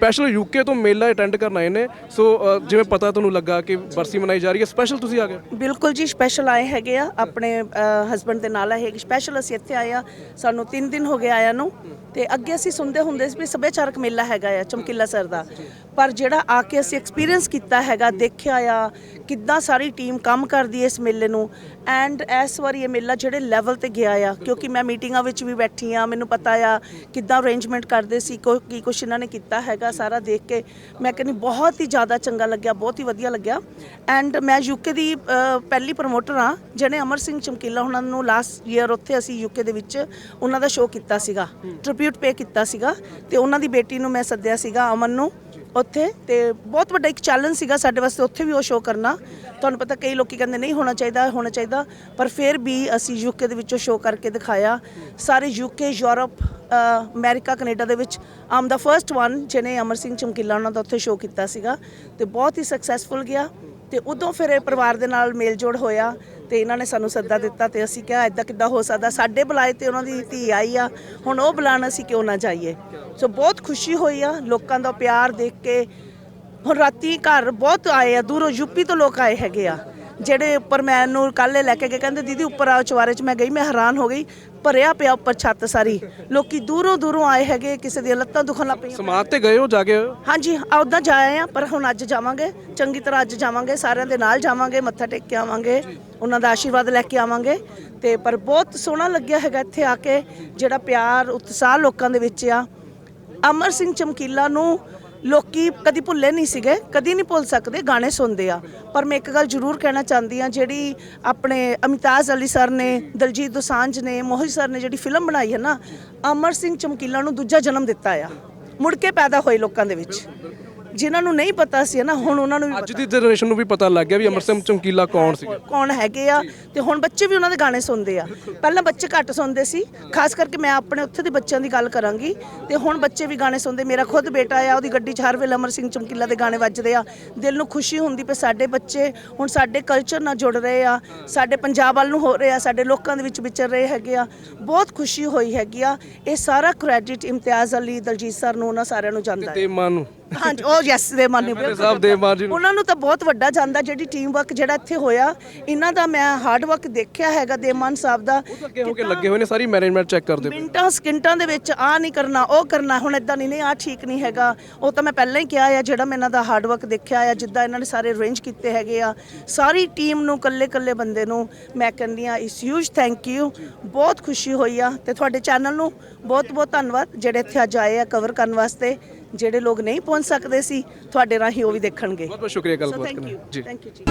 Special UK ਤੋਂ ਮੇਲਾ attend ਕਰਨ ਆਏ ਨੇ। ਸੋ ਅ, ਜਿਵੇਂ ਪਤਾ ਤੁਹਾਨੂੰ ਲੱਗਾ ਕਿ ਬਰਸੀ ਮਨਾਈ ਜਾ ਰਹੀ ਹੈ ਸਪੈਸ਼ਲ ਤੁਸੀਂ ਆ ਗਏ? ਬਿਲਕੁਲ ਜੀ ਸਪੈਸ਼ਲ ਆਏ ਹੈਗੇ ਆ। ਆਪਣੇ ਹਸਬੰਡ ਦੇ ਨਾਲ ਆਏ ਸਪੈਸ਼ਲ ਅਸੀਂ ਇੱਥੇ ਆਏ ਆ। ਸਾਨੂੰ 3 ਦਿਨ ਹੋ ਗਏ ਆਇਆਂ ਨੂੰ। ਤੇ ਅੱਗੇ ਅਸੀਂ ਸੁਣਦੇ ਹੁੰਦੇ ਸੀ ਵੀ ਸੱਭਿਆਚਾਰਕ ਮੇਲਾ ਹੈਗਾ ਆ ਚਮਕੀਲਾ ਸਰ ਦਾ। ਪਰ ਜਿਹੜਾ ਆ ਕੇ ਅਸੀਂ ਐਕਸਪੀਰੀਅੰਸ ਕੀਤਾ ਹੈਗਾ ਦੇਖਿਆ ਆ ਕਿੱਦਾਂ ਸਾਰੀ ਟੀਮ ਕੰਮ ਕਰਦੀ ਹੈ ਇਸ ਮੇਲੇ ਨੂੰ। ਐਂਡ ਇਸ ਵਾਰੀ ਇਹ ਮੇਲਾ ਜਿਹੜੇ ਲੈਵਲ ਤੇ ਗਿਆ ਆ ਕਿਉਂਕਿ ਮੈਂ ਮੀਟਿੰਗਾਂ ਵਿੱਚ ਵੀ ਬੈਠੀ ਆ ਮੈਨੂੰ ਪਤਾ ਆ ਕਿੱਦਾਂ ਅਰੇਂਜਮੈਂਟ ਕਰਦੇ ਸੀ ਕੋ ਕੀ ਕੁਛ ਇਹਨਾਂ ਨੇ ਕੀਤਾ ਹੈਗਾ। ਸਾਰਾ ਦੇਖ ਕੇ ਮੈਂ ਕਹਿੰਦੀ ਬਹੁਤ ਹੀ ਜ਼ਿਆਦਾ ਚੰਗਾ ਲੱਗਿਆ, ਬਹੁਤ ਹੀ ਵਧੀਆ ਲੱਗਿਆ। ਐਂਡ ਮੈਂ ਯੂਕੇ ਦੀ ਪਹਿਲੀ ਪ੍ਰਮੋਟਰ ਆ ਜਿਹੜੇ ਅਮਰ ਸਿੰਘ ਚਮਕੀਲਾ ਉਹਨਾਂ ਨੂੰ ਲਾਸਟ ਈਅਰ ਉੱਥੇ ਅਸੀਂ ਯੂਕੇ ਦੇ ਵਿੱਚ ਉਹਨਾਂ ਦਾ ਸ਼ੋਅ ਕੀਤਾ ਸੀਗਾ ਟ੍ਰਿਬਿਊਟ ਪੇ ਕੀਤਾ ਸੀਗਾ ਤੇ ਉਹਨਾਂ ਦੀ ਬੇਟੀ ਨੂੰ ਮੈਂ ਸੱਦਿਆ ਸੀਗਾ ਅਮਨ ਨੂੰ ਉੱਥੇ ਤੇ ਬਹੁਤ ਵੱਡਾ ਇੱਕ ਚੈਲੰਜ ਸੀਗਾ ਸਾਡੇ ਵਾਸਤੇ ਉੱਥੇ ਵੀ ਉਹ ਸ਼ੋਅ ਕਰਨਾ। ਤੁਹਾਨੂੰ ਪਤਾ ਕਈ ਲੋਕੀ ਕਹਿੰਦੇ ਨਹੀਂ ਹੋਣਾ ਚਾਹੀਦਾ ਹੋਣਾ ਚਾਹੀਦਾ, ਪਰ ਫਿਰ ਵੀ ਅਸੀਂ ਯੂਕੇ ਦੇ ਵਿੱਚੋਂ ਸ਼ੋਅ ਕਰਕੇ ਦਿਖਾਇਆ। ਸਾਰੇ ਯੂਕੇ ਯੂਰਪ ਅਮਰੀਕਾ, ਕੈਨੇਡਾ ਦੇ ਵਿੱਚ ਆਮ ਦਾ ਫਰਸਟ ਵਨ ਜਿਹਨੇ ਅਮਰ ਸਿੰਘ ਚਮਕੀਲਾ ਉਹਨਾਂ ਦਾ ਉੱਥੇ ਸ਼ੋਅ ਕੀਤਾ ਸੀਗਾ ਤੇ ਬਹੁਤ ਹੀ ਸਕਸੈਸਫੁਲ ਗਿਆ ਤੇ ਉਦੋਂ ਫਿਰ ਇਹ ਪਰਿਵਾਰ ਦੇ ਨਾਲ ਮੇਲ ਜੋੜ ਹੋਇਆ ਤੇ ਇਹਨਾਂ ਨੇ ਸਾਨੂੰ ਸੱਦਾ ਦਿੱਤਾ ਤੇ ਅਸੀਂ ਕਿਹਾ ਐਦਾਂ ਕਿੱਦਾਂ ਹੋ ਸਕਦਾ? ਸਾਡੇ ਬੁਲਾਏ ਤੇ ਉਹਨਾਂ ਦੀ ਧੀ ਆਈ ਆ, ਹੁਣ ਉਹ ਬੁਲਾਣ ਅਸੀਂ ਕਿਉਂ ਨਾ ਜਾਈਏ? ਸੋ ਬਹੁਤ ਖੁਸ਼ੀ ਹੋਈ ਆ, ਲੋਕਾਂ ਦਾ ਪਿਆਰ ਦੇਖ ਕੇ, ਹੁਣ ਰਾਤੀ ਘਰ ਬਹੁਤ ਆਏ ਆ, ਦੂਰੋਂ ਯੂਪੀ ਤੋਂ ਲੋਕ ਆਏ ਹੈਗੇ ਆ। ਜਿਹੜੇ ਉੱਪਰ ਮੈਨੂੰ ਕੱਲ੍ਹ ਲੈ ਕੇ ਗਏ ਕਹਿੰਦੇ ਦੀਦੀ ਉੱਪਰ ਆਓ ਚਵਾਰੇ 'ਚ। ਮੈਂ ਗਈ ਮੈਂ ਹੈਰਾਨ ਹੋ ਗਈ ਭਰਿਆ ਪਿਆ ਉੱਪਰ ਛੱਤ ਸਾਰੀ। ਲੋਕੀ ਦੂਰੋਂ ਦੂਰੋਂ ਆਏ ਹੈਗੇ ਕਿਸੇ ਦੀਆਂ ਲੱਤਾਂ ਦੁਖਣ ਲੱਗ ਪਈਆਂ। ਸਮਾਧ ਤੇ ਗਏ ਹੋ ਜਾ ਕੇ? ਹਾਂਜੀ ਉਦਾਂ ਜਾਏ ਆ ਪਰ ਹੁਣ ਅੱਜ ਜਾਵਾਂਗੇ। ਚੰਗੀ ਤਰ੍ਹਾਂ ਅੱਜ ਜਾਵਾਂਗੇ ਸਾਰਿਆਂ ਦੇ ਨਾਲ ਜਾਵਾਂਗੇ ਮੱਥਾ ਟੇਕ ਕੇ ਆਵਾਂਗੇ ਉਹਨਾਂ ਦਾ ਆਸ਼ੀਰਵਾਦ ਲੈ ਕੇ ਆਵਾਂਗੇ। ਤੇ ਪਰ ਬਹੁਤ ਸੋਹਣਾ ਲੱਗਿਆ ਹੈਗਾ ਇੱਥੇ ਆ ਕੇ ਜਿਹੜਾ ਪਿਆਰ ਉਤਸ਼ਾਹ ਲੋਕਾਂ ਦੇ ਵਿੱਚ ਆ। ਅਮਰ ਸਿੰਘ ਚਮਕੀਲਾ ਨੂੰ ਲੋਕੀ ਕਦੀ ਭੁੱਲੇ ਨਹੀਂ ਸੀਗੇ, ਕਦੀ ਨਹੀਂ ਭੁੱਲ ਸਕਦੇ, ਗਾਣੇ ਸੁਣਦੇ ਆ। ਪਰ ਮੈਂ ਇੱਕ ਗੱਲ ਜ਼ਰੂਰ ਕਹਿਣਾ ਚਾਹੁੰਦੀ ਆ ਜਿਹੜੀ ਆਪਣੇ ਅਮਿਤਾਜ ਅਲੀ ਸਰ ਨੇ, ਦਲਜੀਤ ਦੋਸਾਂਝ ਨੇ, ਮੋਹਿਤ ਸਰ ਨੇ ਜਿਹੜੀ ਫਿਲਮ ਬਣਾਈ ਹੈ ਨਾ, ਅਮਰ ਸਿੰਘ ਚਮਕੀਲਾ ਨੂੰ ਦੂਜਾ ਜਨਮ ਦਿੱਤਾ ਆ। ਮੁੜ ਕੇ ਪੈਦਾ ਹੋਏ ਲੋਕਾਂ ਦੇ ਵਿੱਚ। ਜਿਨ੍ਹਾਂ ਨੂੰ ਨਹੀਂ ਪਤਾ ਸੀ ਨਾ ਹੁਣ ਉਹਨਾਂ ਨੂੰ ਵੀ ਅੱਜ ਦੀ ਜਨਰੇਸ਼ਨ ਨੂੰ ਵੀ ਪਤਾ ਲੱਗ ਗਿਆ ਵੀ ਅਮਰ ਸਿੰਘ ਚਮਕੀਲਾ ਕੌਣ ਸੀ ਕੌਣ ਹੈਗੇ ਆ ਤੇ ਹੁਣ ਬੱਚੇ ਵੀ ਉਹਨਾਂ ਦੇ ਗਾਣੇ ਸੁਣਦੇ ਆ। ਪਹਿਲਾਂ ਬੱਚੇ ਘੱਟ ਸੁਣਦੇ ਸੀ ਖਾਸ ਕਰਕੇ ਮੈਂ ਆਪਣੇ ਉੱਥੇ ਦੇ ਬੱਚਿਆਂ ਦੀ ਗੱਲ ਕਰਾਂਗੀ। ਤੇ ਹੁਣ ਬੱਚੇ ਵੀ ਗਾਣੇ ਸੁਣਦੇ ਮੇਰਾ ਖੁਦ ਬੇਟਾ ਆ ਉਹਦੀ ਗੱਡੀ 'ਚ ਹਰ ਵੇਲੇ ਅਮਰ ਸਿੰਘ ਚਮਕੀਲਾ ਦੇ ਗਾਣੇ ਵੱਜਦੇ ਆ। ਦਿਲ ਨੂੰ ਖੁਸ਼ੀ ਹੁੰਦੀ ਪਈ ਸਾਡੇ ਬੱਚੇ ਹੁਣ ਸਾਡੇ ਕਲਚਰ ਨਾਲ ਜੁੜ ਰਹੇ ਆ ਸਾਡੇ ਪੰਜਾਬ ਵੱਲ ਨੂੰ ਹੋ ਰਹੇ ਆ ਸਾਡੇ ਲੋਕਾਂ ਦੇ ਵਿੱਚ ਵਿਚਰ ਰਹੇ ਹੈਗੇ ਆ। ਬਹੁਤ ਖੁਸ਼ੀ ਹੋਈ ਹੈਗੀ ਆ। ਇਹ ਸਾਰਾ ਕ੍ਰੈਡਿਟ ਇਮਤਿਆਜ਼ ਅਲੀ ਦਲਜੀਤ ਸਰ ਨੂੰ ਉਹਨਾਂ ਸਾਰਿਆਂ ਨੂੰ ਜਾਂਦਾ ਹੈ। ਤੇ ਮਾਨ ਨੂੰ। ਹਾਂਜੀ ਉਹ ਯੈਸ ਦੇ ਮਾਨੀ ਮੇਰੇ ਸਾਹਿਬ ਦੇ ਮਾਨ ਜੀ ਨੂੰ। ਉਹਨਾਂ ਨੂੰ ਤਾਂ ਬਹੁਤ ਵੱਡਾ ਜਾਂਦਾ ਜਿਹੜੀ ਟੀਮ ਵਰਕ ਜਿਹੜਾ ਇੱਥੇ ਹੋਇਆ। ਇਹਨਾਂ ਦਾ ਮੈਂ ਹਾਰਡ ਵਰਕ ਦੇਖਿਆ ਹੈਗਾ ਦੇਮਾਨ ਸਾਹਿਬ ਦਾ। ਅੱਗੇ ਹੋ ਕੇ ਲੱਗੇ ਹੋਏ ਨੇ ਸਾਰੀ ਮੈਨੇਜਮੈਂਟ ਚੈੱਕ ਕਰਦੇ ਪਏ। ਮਿੰਟਾਂ ਸਕਿੰਟਾਂ ਦੇ ਵਿੱਚ ਆ ਨਹੀਂ ਕਰਨਾ ਉਹ ਕਰਨਾ ਹੁਣ ਇਦਾਂ ਨਹੀਂ ਨਹੀਂ ਆ ਠੀਕ ਨਹੀਂ ਹੈਗਾ। ਉਹ ਤਾਂ ਮੈਂ ਪਹਿਲਾਂ ਹੀ ਕਿਹਾ ਆ ਜਿਹੜਾ ਮੈਂ ਇਹਨਾਂ ਦਾ ਹਾਰਡ ਵਰਕ ਦੇਖਿਆ ਆ ਜਿੱਦਾਂ ਇਹਨਾਂ ਨੇ ਸਾਰੇ ਅਰੇਂਜ ਕੀਤੇ ਹੈਗੇ ਆ ਸਾਰੀ ਟੀਮ ਨੂੰ ਕੱਲੇ ਕੱਲੇ ਬੰਦੇ ਨੂੰ ਮੈਂ ਕਹਿੰਦੀ ਆ ਇਸ ਹਿਊਜ ਥੈਂਕ ਯੂ ਬਹੁਤ ਖੁਸ਼ੀ ਹੋਈ ਆ। ਤੇ ਤੁਹਾਡੇ ਚੈਨਲ ਨੂੰ ਬਹੁਤ ਬਹੁਤ ਧੰਨਵਾਦ ਜਿਹੜੇ ਇੱਥੇ ਅੱਜ ਆਏ ਆ ਕਵਰ ਕਰਨ ਵਾਸਤੇ। ਜਿਹੜੇ ਲੋਕ ਨਹੀਂ ਪਹੁੰਚ ਸਕਦੇ ਸੀ ਤੁਹਾਡੇ ਰਾਹੀਂ ਉਹ ਵੀ ਦੇਖਣਗੇ। ਬਹੁਤ ਬਹੁਤ ਸ਼ੁਕਰੀਆ ਗੱਲਬਾਤ ਕਰਨ ਜੀ। ਥੈਂਕ ਯੂ ਜੀ